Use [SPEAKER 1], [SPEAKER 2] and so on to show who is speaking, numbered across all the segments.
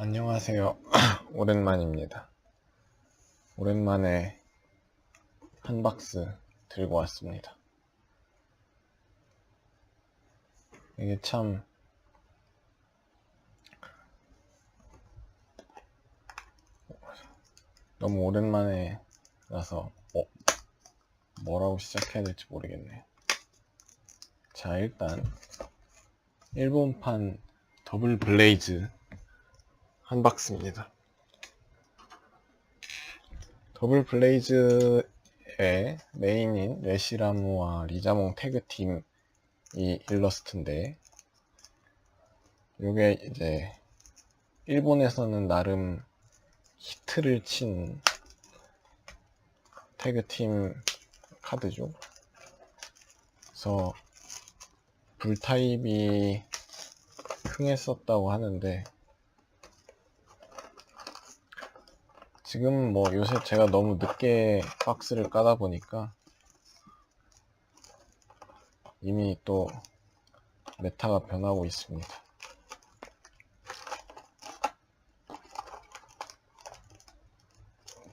[SPEAKER 1] 안녕하세요. 오랜만입니다. 오랜만에 한 박스 들고 왔습니다. 이게 참 너무 오랜만에 라서 어, 뭐라고 시작해야 될지 모르겠네요. 자, 일단 일본판 더블 블레이즈 한 박스입니다. 더블 블레이즈의 메인인 레시라무와 리자몽 태그팀 이 일러스트인데 이게 이제 일본에서는 나름 히트를 친 태그팀 카드죠. 그래서 불타입이 흥했었다고 하는데 지금 뭐 요새 제가 너무 늦게 박스를 까다 보니까 이미 또 메타가 변하고 있습니다.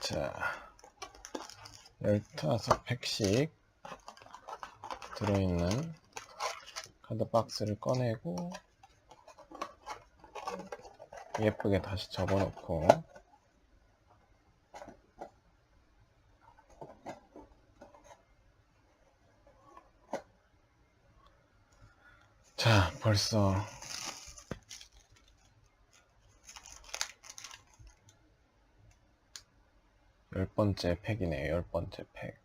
[SPEAKER 1] 자, 15팩씩 들어있는 카드 박스를 꺼내고 예쁘게 다시 접어놓고 자, 벌써 열 번째 팩이네요. 열 번째 팩.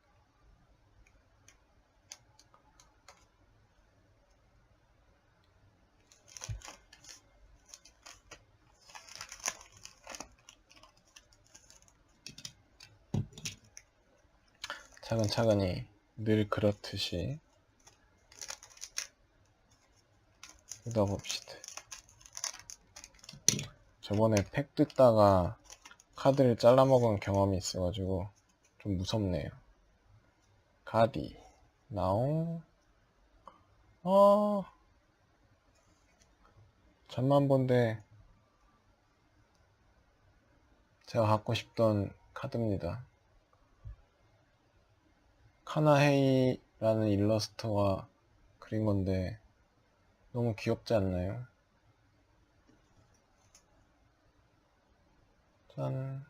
[SPEAKER 1] 차근차근히 늘 그렇듯이 뜯어봅시다. 저번에 팩 뜯다가 카드를 잘라먹은 경험이 있어가지고 좀 무섭네요. 가디, 나옹, 어, 잠만 본데 제가 갖고 싶던 카드입니다. 카나헤이라는 일러스트가 그린 건데 너무 귀엽지 않나요? 짠.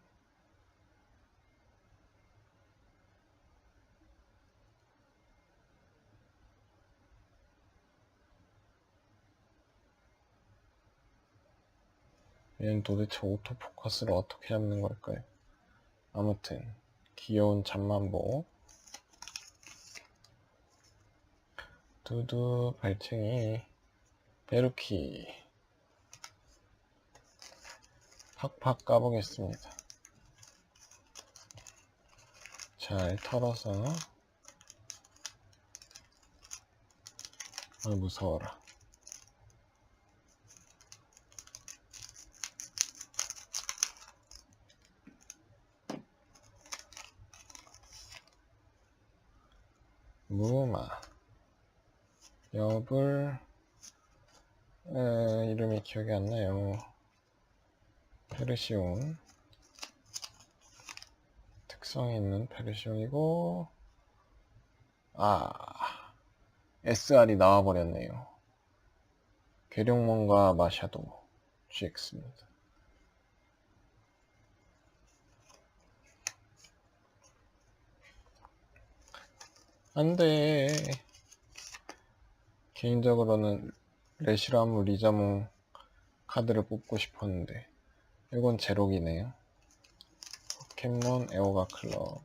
[SPEAKER 1] 얘는 도대체 오토포커스를 어떻게 잡는 걸까요? 아무튼 귀여운 잠만보 두두 발층이 베루키 팍팍 까보겠습니다. 잘 털어서 아 무서워라. 무마 여불 에, 이름이 기억이 안 나요. 페르시온 특성이 있는 페르시온이고 아 SR이 나와버렸네요. 괴룡몬과 마샤도 GX입니다. 안 돼 개인적으로는 레시라무 리자몽 카드를 뽑고 싶었는데 이건 제록이네요 포켓몬 에오가 클럽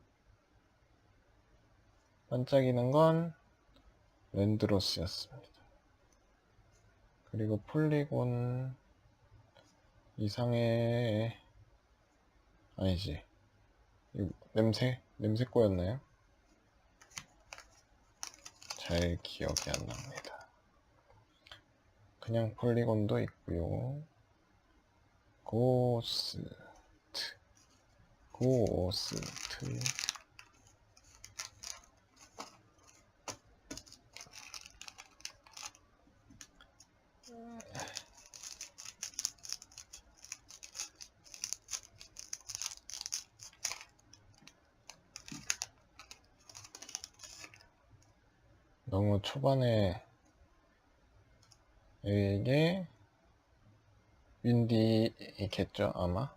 [SPEAKER 1] 반짝이는 건 랜드로스였습니다 그리고 폴리곤 이상의 아니지 냄새? 냄새 꼬였나요? 잘 기억이 안 납니다. 그냥 폴리곤도 있고요. 고스트, 고스트. 너무 초반에 이게 윈디겠죠 아마?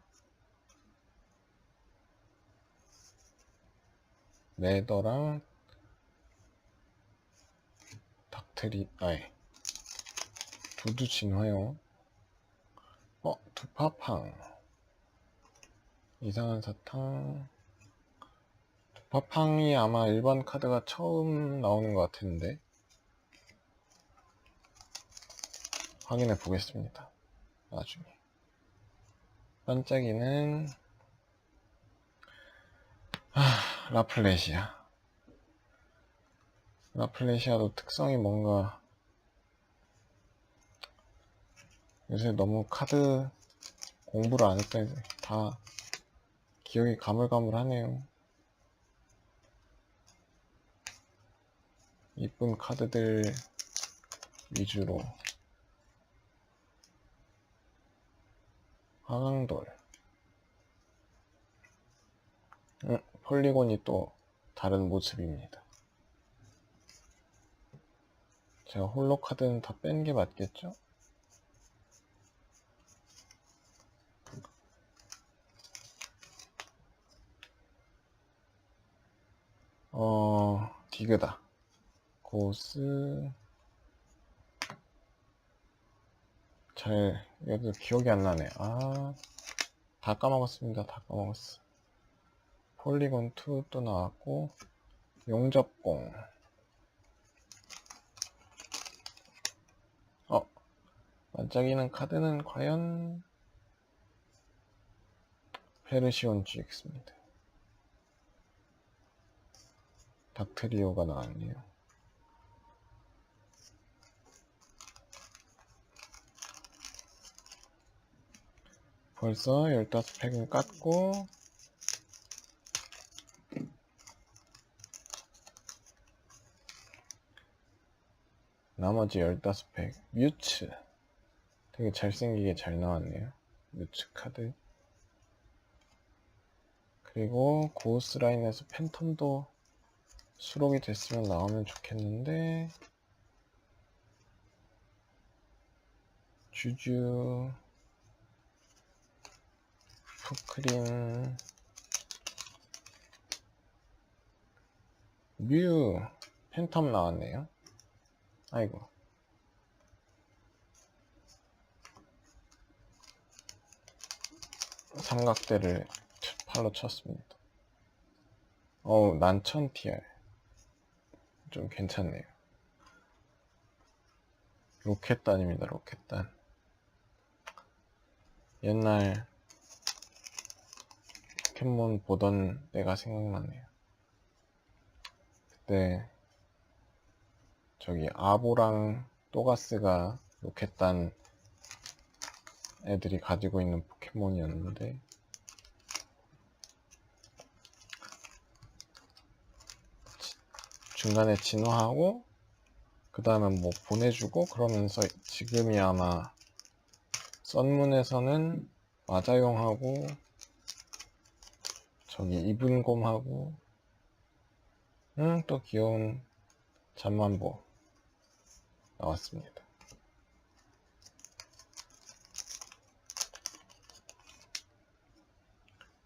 [SPEAKER 1] 레더랑 닥트리 아이 두두 진화요. 어 두파팡. 이상한 사탕. 두파팡이 아마 일반 카드가 처음 나오는 것 같은데 확인해 보겠습니다. 나중에. 반짝이는 아, 라플레시아. 라플레시아도 특성이 뭔가 요새 너무 카드 공부를 안 했다 해서 다 기억이 가물가물하네요. 이쁜 카드들 위주로 화강돌 음, 폴리곤이 또 다른 모습입니다 제가 홀로 카드는 다 뺀 게 맞겠죠? 어, 디그다. 고스. 잘, 얘도 기억이 안 나네. 아, 다 까먹었습니다. 다 까먹었어. 폴리곤 2 또 나왔고, 용접공. 어, 반짝이는 카드는 과연 페르시온 GX입니다. 닥트리오가 나왔네요. 벌써 15팩은 깠고. 나머지 15팩. 뮤츠. 되게 잘생기게 잘 나왔네요. 뮤츠 카드. 그리고 고우스 라인에서 팬텀도 수록이 됐으면 나오면 좋겠는데. 주주 푸크린 뮤. 팬텀 나왔네요. 아이고. 삼각대를 팔로 쳤습니다. 어우 난천 TR 좀 괜찮네요. 로켓단입니다, 로켓단. 옛날 포켓몬 보던 때가 생각나네요. 그때 저기 아보랑 또가스가 로켓단 애들이 가지고 있는 포켓몬이었는데 중간에 진화하고 그 다음에 뭐 보내주고 그러면서 지금이 아마 썬문에서는 마자용하고 저기 이분곰하고 음, 또 귀여운 잠만보 나왔습니다.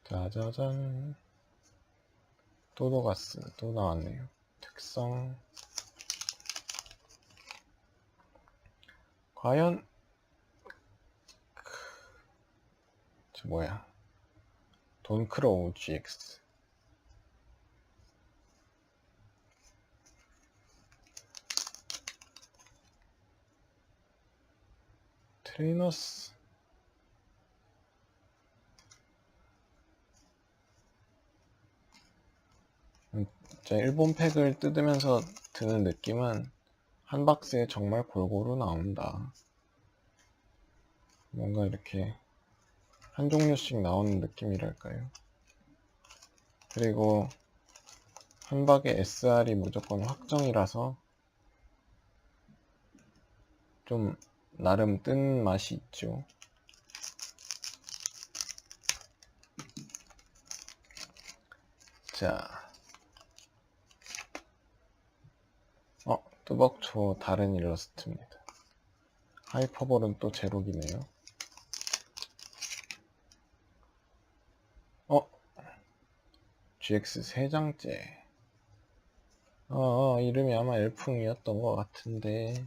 [SPEAKER 1] 짜자잔 도도가스 또 나왔네요. 특성 과연 저 뭐야 돈크로우 GX 트레이너스 진짜 일본 팩을 뜯으면서 드는 느낌은 한 박스에 정말 골고루 나온다. 뭔가 이렇게 한 종류씩 나오는 느낌이랄까요. 그리고 한 박에 SR이 무조건 확정이라서 좀 나름 뜬 맛이 있죠. 자, 어, 뚜벅초 다른 일러스트입니다. 하이퍼볼은 또 제록이네요. 어? GX 3장째. 어, 어, 이름이 아마 엘풍이었던 것 같은데.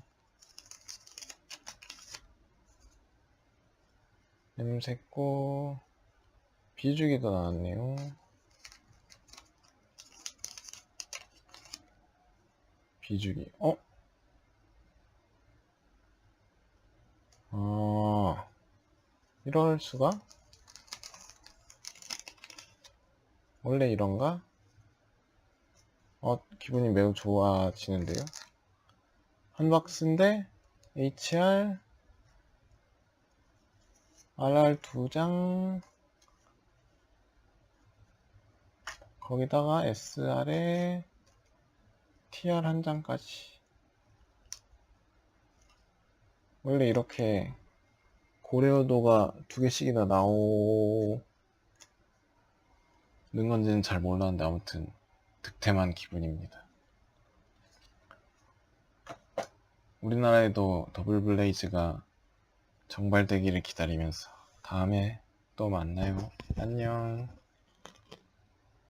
[SPEAKER 1] 냄새꽃, 비주기도 나왔네요. 비주기, 어? 아, 이럴 수가? 원래 이런가? 어, 기분이 매우 좋아지는데요? 한 박스인데, HR, RR 두 장, 거기다가 SR에 TR 한 장까지. 원래 이렇게 고래어도가 두 개씩이나 나오 는 건지는 잘 몰랐는데 아무튼 득템한 기분입니다. 우리나라에도 더블 블레이즈가 정발되기를 기다리면서 다음에 또 만나요. 안녕.